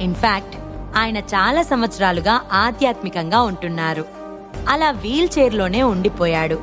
In fact ఆయన చాలా సంవత్సరాలుగా ఆధ్యాత్మికంగా ఉంటున్నారు. అలా వీల్ చైర్లోనే ఉండిపోయాడు.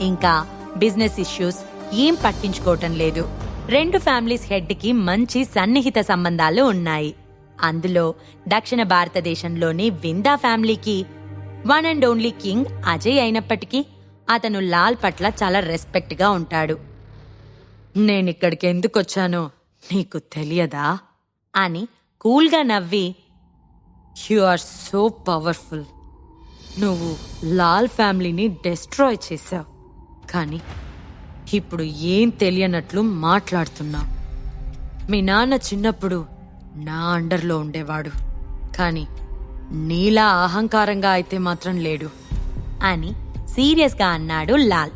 ఇంకా బిజినెస్ ఇష్యూస్ ఏం పట్టించుకోవటం లేదు. రెండు ఫ్యామిలీస్ హెడ్కి మంచి సన్నిహిత సంబంధాలు ఉన్నాయి. అందులో దక్షిణ భారతదేశంలోని విందా ఫ్యామిలీకి one and only king Ajay అయినప్పటికీ అతను లాల్ పట్ల చాలా రెస్పెక్ట్గా ఉంటాడు. నేనిక్కడికి ఎందుకొచ్చానో నీకు తెలియదా? అని కూల్గా నవ్వి యు ఆర్ సో పవర్ఫుల్ నువ్వు లాల్ ఫ్యామిలీని డెస్ట్రాయ్ చేశావు. కానీ ఇప్పుడు ఏం తెలియనట్లు మాట్లాడుతున్నావు. మీ నాన్న చిన్నప్పుడు నా అండర్లో ఉండేవాడు. కానీ నీలా అహంకారంగా అయితే మాత్రం లేడు. అని సీరియస్గా అన్నాడు లాల్.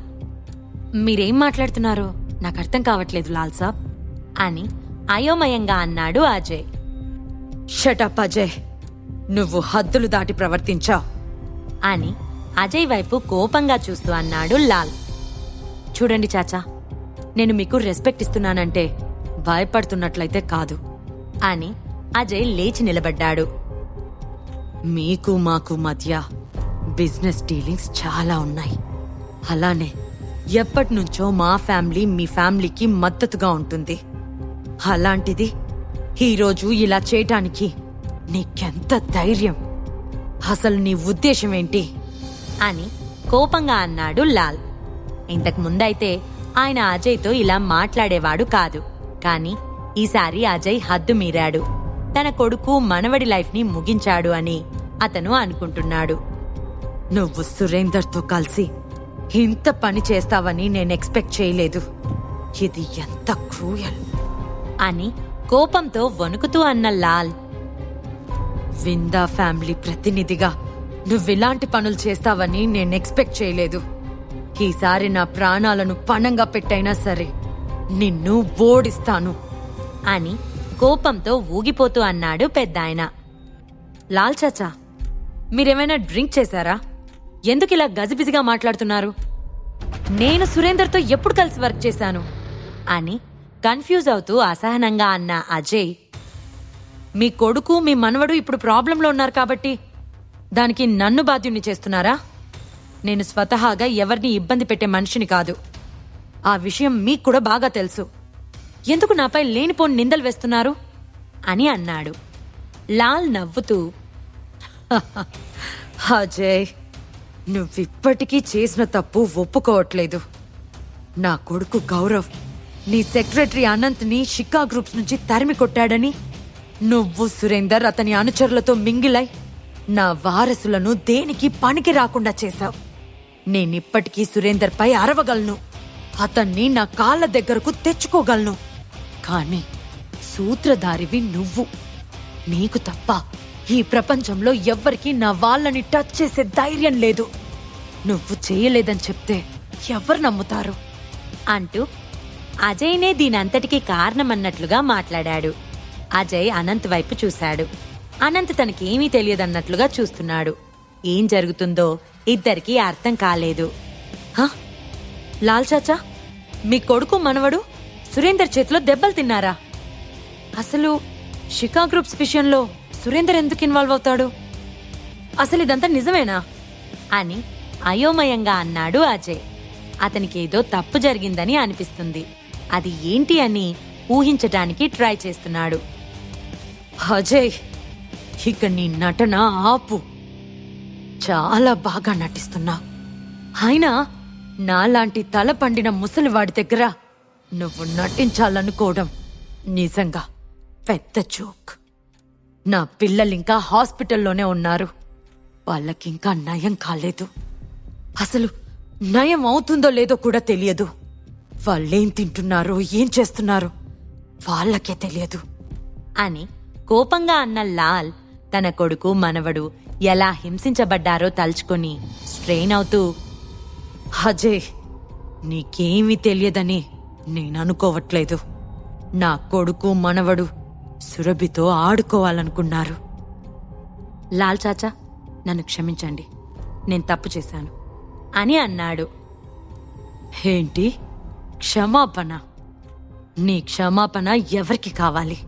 మీరేం మాట్లాడుతున్నారో? నాకు అర్థం కావట్లేదు లాల్ సాబ్. అని అయోమయంగా అన్నాడు అజయ్. షటప్ అజయ్ నువ్వు హద్దులు దాటి ప్రవర్తించావు అని అజయ్ వైపు కోపంగా చూస్తూ అన్నాడు లాల్. చూడండి చాచా నేను మీకు రెస్పెక్ట్ ఇస్తున్నానంటే భయపడుతున్నట్లయితే కాదు అని అజయ్ లేచి నిలబడ్డాడు. మీకు మాకు మధ్య బిజినెస్ డీలింగ్స్ చాలా ఉన్నాయి. అలానే ఎప్పటినుంచో మా ఫ్యామిలీ మీ ఫ్యామిలీకి మద్దతుగా ఉంటుంది. అలాంటిది ఈరోజు ఇలా చేయటానికి నీకెంత ధైర్యం? అసలు నీ ఉద్దేశం ఏంటి? అని కోపంగా అన్నాడు లాల్. ఇంతకు ముందైతే ఆయన అజయ్తో ఇలా మాట్లాడేవాడు కాదు. కానీ ఈసారి అజయ్ హద్దు మీరాడు. తన కొడుకు మనవడి లైఫ్ని ముగించాడు అని అతను అనుకుంటున్నాడు. నువ్వు సురేందర్తో కలిసి ఇంత పని చేస్తావని నేను ఎక్స్పెక్ట్ చేయలేదు. ఇది ఎంత క్రూయల్! అని కోపంతో వణుకుతూ అన్న లాల్ విందా ఫ్యామిలీ ప్రతినిధిగా నువ్విలాంటి పనులు చేస్తావని నేను ఎక్స్పెక్ట్ చేయలేదు. ఈసారి నా ప్రాణాలను పణంగా పెట్టైనా సరే నిన్ను ఓడిస్తాను. అని కోపంతో ఊగిపోతూ అన్నాడు పెద్దాయన. లాల్ చాచా మీరేమైనా డ్రింక్ చేశారా? ఎందుకు ఇలా గజిబిజిగా మాట్లాడుతున్నారు? నేను సురేందర్తో ఎప్పుడు కలిసి వర్క్ చేశాను? అని కన్ఫ్యూజ్ అవుతూ అసహనంగా అన్న అజయ్ మీ కొడుకు మీ మనవడు ఇప్పుడు ప్రాబ్లంలో ఉన్నారు కాబట్టి దానికి నన్ను బాధ్యుణ్ణి చేస్తున్నారా? నేను స్వతహాగా ఎవరిని ఇబ్బంది పెట్టే మనిషిని కాదు. ఆ విషయం మీకు కూడా బాగా తెలుసు. ఎందుకు నాపై లేనిపోని నిందలు వేస్తున్నారు? అని అన్నాడు. లాల్ నవ్వుతూ అజయ్ నువ్విప్పటికీ చేసిన తప్పు ఒప్పుకోవట్లేదు. నా కొడుకు గౌరవ్ నీ సెక్రటరీ అనంత్ని షికా గ్రూప్స్ నుంచి తరిమి కొట్టాడని. నువ్వు సురేందర్ అతని అనుచరులతో మింగిలై నా వారసులను దేనికి పనికి రాకుండా చేశావు? నేనిప్పటికీ సురేందర్ పై అరవగలను. అతన్ని నా కాళ్ళ దగ్గరకు తెచ్చుకోగలను. కానీ సూత్రధారివి నువ్వు. నీకు తప్ప ఈ ప్రపంచంలో ఎవ్వరికీ నా వాళ్ళని టచ్ చేసే ధైర్యం లేదు. నువ్వు చేయలేదని చెప్తే ఎవరు నమ్ముతారు? అంటూ అజయ్నే దీనంతటికీ కారణమన్నట్లుగా మాట్లాడాడు. అజయ్ అనంత్ వైపు చూశాడు. అనంత్ తనకేమీ తెలియదన్నట్లుగా చూస్తున్నాడు. ఏం జరుగుతుందో ఇద్దరికీ అర్థం కాలేదు. హ? లాల్ చాచా? మీ కొడుకు మనవడు? సురేందర్ చేతిలో దెబ్బలు తిన్నారా? అసలు షికా గ్రూప్స్ విషయంలో సురేందర్ ఎందుకు ఇన్వాల్వ్ అవుతాడు? అసలు ఇదంతా నిజమేనా? అని అయోమయంగా అన్నాడు అజయ్. అతనికి ఏదో తప్పు జరిగిందని అనిపిస్తుంది. అది ఏంటి అని ఊహించటానికి ట్రై చేస్తున్నాడు. అజయ్ ఇక నీ నటన ఆపు. చాలా బాగా నటిస్తున్నా. అయినా నాలాంటి తల పండిన ముసలివాడి దగ్గర నువ్వు నటించాలనుకోవడం నిజంగా పెద్ద జోక్. నా పిల్లలింకా హాస్పిటల్లోనే ఉన్నారు. వాళ్ళకింకా నయం కాలేదు. అసలు నయం అవుతుందో లేదో కూడా తెలియదు. వాళ్ళేం తింటున్నారో ఏం చేస్తున్నారో వాళ్ళకే తెలియదు. అని కోపంగా అన్న లాల్ తన కొడుకు మనవడు ఎలా హింసించబడ్డారో తలుచుకొని స్ట్రెయిన్ అవుతూ అజయ్ నీకేమీ తెలియదని నేననుకోవట్లేదు నా కొడుకు మనవడు సురభితో ఆడుకోవాలనుకున్నారు. లాల్ చాచా నన్ను క్షమించండి. నేను తప్పు చేశాను. అని అన్నాడు. ఏంటి? క్షమాపణ. నీ క్షమాపణ ఎవరికి కావాలి?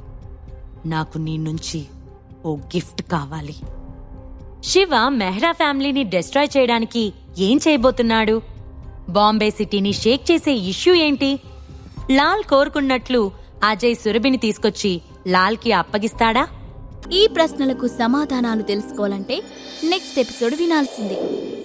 నాకు నీ నుంచి ఓ గిఫ్ట్ కావాలి. శివ మెహ్రా ఫ్యామిలీని డిస్ట్రాయ్ చేయడానికి ఏం చేయబోతున్నాడు? బాంబే సిటీని షేక్ చేసే ఇష్యూ ఏంటి? లాల్ కోరుకున్నట్లు అజయ్ సురభిని తీసుకొచ్చి లాల్కి అప్పగిస్తాడా? ఈ ప్రశ్నలకు సమాధానాలు తెలుసుకోవాలంటే నెక్స్ట్ ఎపిసోడ్ వినాల్సిందే.